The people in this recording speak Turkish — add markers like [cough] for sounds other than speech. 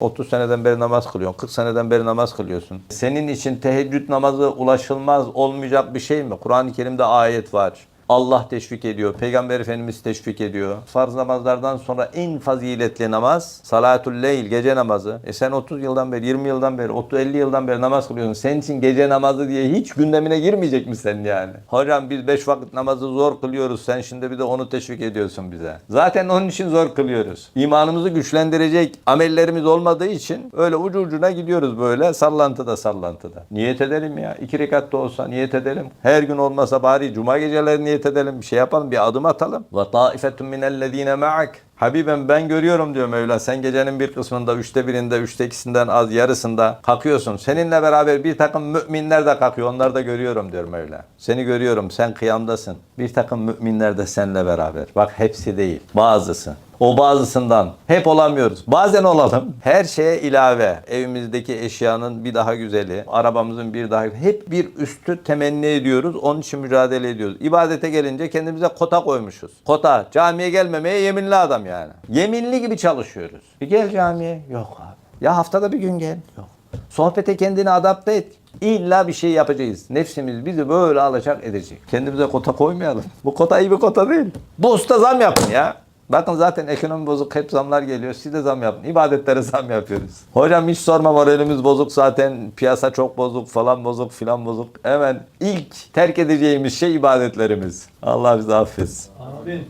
30 seneden beri namaz kılıyorsun, 40 seneden beri namaz kılıyorsun. Senin için teheccüd namazı ulaşılmaz olmayacak bir şey mi? Kur'an-ı Kerim'de ayet var. Allah teşvik ediyor, Peygamber Efendimiz teşvik ediyor. Farz namazlardan sonra en faziletli namaz salatul leyl, gece namazı. E sen 30 yıldan beri, 20 yıldan beri, 30 50 yıldan beri namaz kılıyorsun. Senin için gece namazı diye hiç gündemine girmeyecek mi senin yani? Hocam biz 5 vakit namazı zor kılıyoruz. Sen şimdi bir de onu teşvik ediyorsun bize. Zaten onun için zor kılıyoruz. İmanımızı güçlendirecek amellerimiz olmadığı için öyle ucu ucuna gidiyoruz böyle sallantıda sallantıda. Niyet edelim ya. İki rekat da olsa niyet edelim. Her gün olmasa bari cuma geceleri niyet edelim. Bir şey yapalım. Bir adım atalım. Ve taifetun minellezine ma'ak. Habibim ben görüyorum diyor Mevla. Sen gecenin bir kısmında, üçte birinde, üçte ikisinden az yarısında kalkıyorsun. Seninle beraber bir takım müminler de kalkıyor. Onları da görüyorum diyor Mevla. Seni görüyorum. Sen kıyamdasın. Bir takım müminler de seninle beraber. Bak hepsi değil. Bazısı. O bazısından. Hep olamıyoruz. Bazen olalım. Her şeye ilave. Evimizdeki eşyanın bir daha güzeli, arabamızın bir daha hep bir üstü temenni ediyoruz. Onun için mücadele ediyoruz. İbadete gelince kendimize kota koymuşuz. Kota. Camiye gelmemeye yeminli adam yani. Yeminli gibi çalışıyoruz. Bir gel camiye. Yok abi. Ya haftada bir gün gel. Yok. Sohbete kendini adapte et. İlla bir şey yapacağız. Nefsimiz bizi böyle alacak edecek. Kendimize kota koymayalım. Bu kota iyi bir kota değil. Bu usta zam yapın ya. Bakın zaten ekonomi bozuk hep zamlar geliyor. Siz de zam yapın. İbadetlere [laughs] zam yapıyoruz. Hocam hiç sorma moralimiz bozuk zaten. Piyasa çok bozuk falan bozuk filan bozuk. Hemen ilk terk edeceğimiz şey ibadetlerimiz. Allah bizi affetsin. Amin.